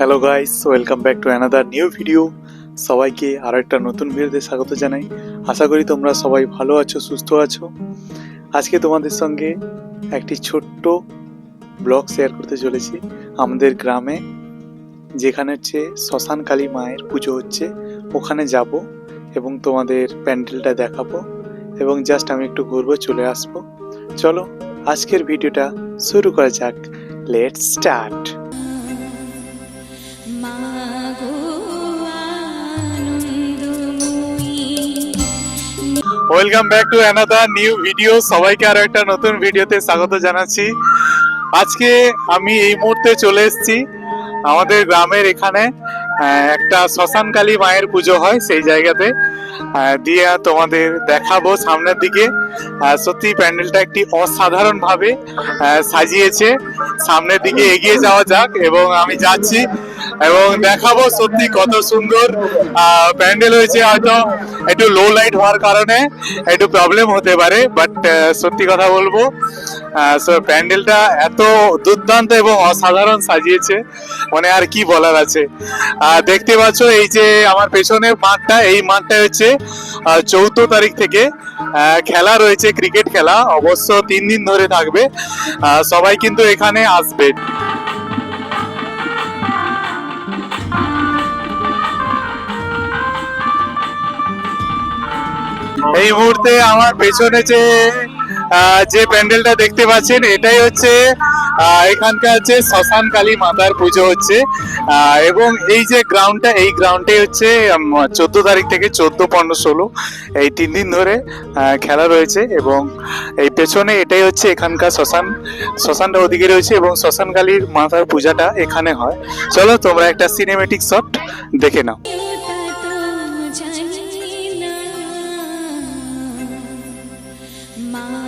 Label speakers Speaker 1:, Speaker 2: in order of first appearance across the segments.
Speaker 1: Hello guys welcome back to another new video সবাইকে আর একটা নতুন ভিডিওতে স্বাগত জানাই। আশা করি তোমরা সবাই ভালো আছো, সুস্থ আছো। আজকে তোমাদের সঙ্গে একটি ছোট্ট ব্লগ শেয়ার করতে চলেছি। আমাদের গ্রামে, যেখানে হচ্ছে শ্মশান কালী মায়ের পুজো হচ্ছে, ওখানে যাব এবং তোমাদের প্যান্ডেলটা দেখাবো এবং জাস্ট আমি একটু ঘুরবো, চলে আসব। চলো, আজকের ভিডিওটা শুরু করা যাক। Let start welcome back to another new video সবাইকে আরও একটা নতুন ভিডিওতে স্বাগত জানাচ্ছি। আজকে আমি এই মুহূর্তে চলে এসেছি আমাদের গ্রামের এখানে একটা শ্মশানকালী মায়ের পুজো হয় সেই জায়গাতে। দিয়ে তোমাদের দেখাবো সামনের দিকে। সত্যি প্যান্ডেলটা একটি অসাধারণভাবে সাজিয়েছে। সামনের দিকে এগিয়ে যাওয়া যাক এবং আমি যাচ্ছি। এবং দেখাবো সত্যি কত সুন্দর প্যান্ডেল হয়েছে হয়তো একটু লো লাইট হওয়ার কারণে একটু প্রবলেম হতে পারে বাট সত্যি কথা বলব সো প্যান্ডেলটা এত দুর্দান্ত এবং অসাধারণ সাজিয়েছে মানে আর কি বলার আছে। দেখতে পাচ্ছ এই যে আমার পেছনের মাঠটা, এই মাঠটা হচ্ছে চৌদ্দ তারিখ থেকে খেলা রয়েছে ক্রিকেট খেলা, অবশ্য তিন দিন ধরে থাকবে সবাই কিন্তু এখানে আসবে। এই মুহূর্তে আমার পেছনে যে যে প্যান্ডেলটা দেখতে পাচ্ছেন, এটাই হচ্ছে এখানকার যে শ্মশান কালী মাতার পুজো হচ্ছে। এবং এই যে গ্রাউন্ডটা এই গ্রাউন্ডে হচ্ছে চোদ্দ তারিখ থেকে চোদ্দ, পনেরো, ষোলো, এই তিন দিন ধরে খেলা রয়েছে এবং এই পেছনে এটাই হচ্ছে এখানকার শ্মশান, শ্মশানটা ওদিকে রয়েছে এবং শ্মশান কালীর মাতার পূজাটা এখানে হয়। চলো তোমরা একটা সিনেমেটিক শট দেখে নাও।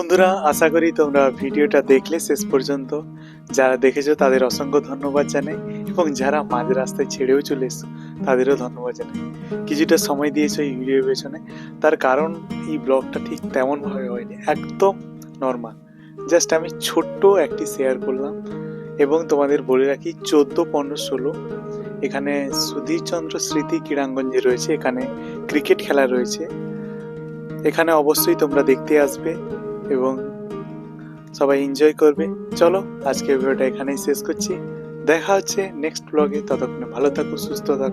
Speaker 1: বন্ধুরা, আশা করি তোমরা ভিডিওটা দেখলে শেষ পর্যন্ত। যারা দেখেছ, তাদের অসংখ্য ধন্যবাদ জানাই এবং যারা মাঝ রাস্তায় ছেড়েও চলে এসছো, তাদেরও ধন্যবাদ জানাই। কিছুটা সময় দিয়েছ এই ভিডিওর পেছনে। তার কারণ, এই ব্লগটা ঠিক তেমনভাবে হয়নি, একদম নর্মাল জাস্ট আমি ছোট্ট একটি শেয়ার করলাম এবং তোমাদের বলে রাখি, চোদ্দ, পনেরো, ষোলো, এখানে সুধীরচন্দ্র স্মৃতি ক্রীড়াঙ্গন যে রয়েছে, এখানে ক্রিকেট খেলা রয়েছে। এখানে অবশ্যই তোমরা দেখতে আসবে। এবং সবাই এনজয় করবে। চলো আজকে ভিডিওটা এখানেই শেষ করছি। দেখা হচ্ছে নেক্সট ব্লগে ততক্ষণে ভালো থাকো, সুস্থ থাকো।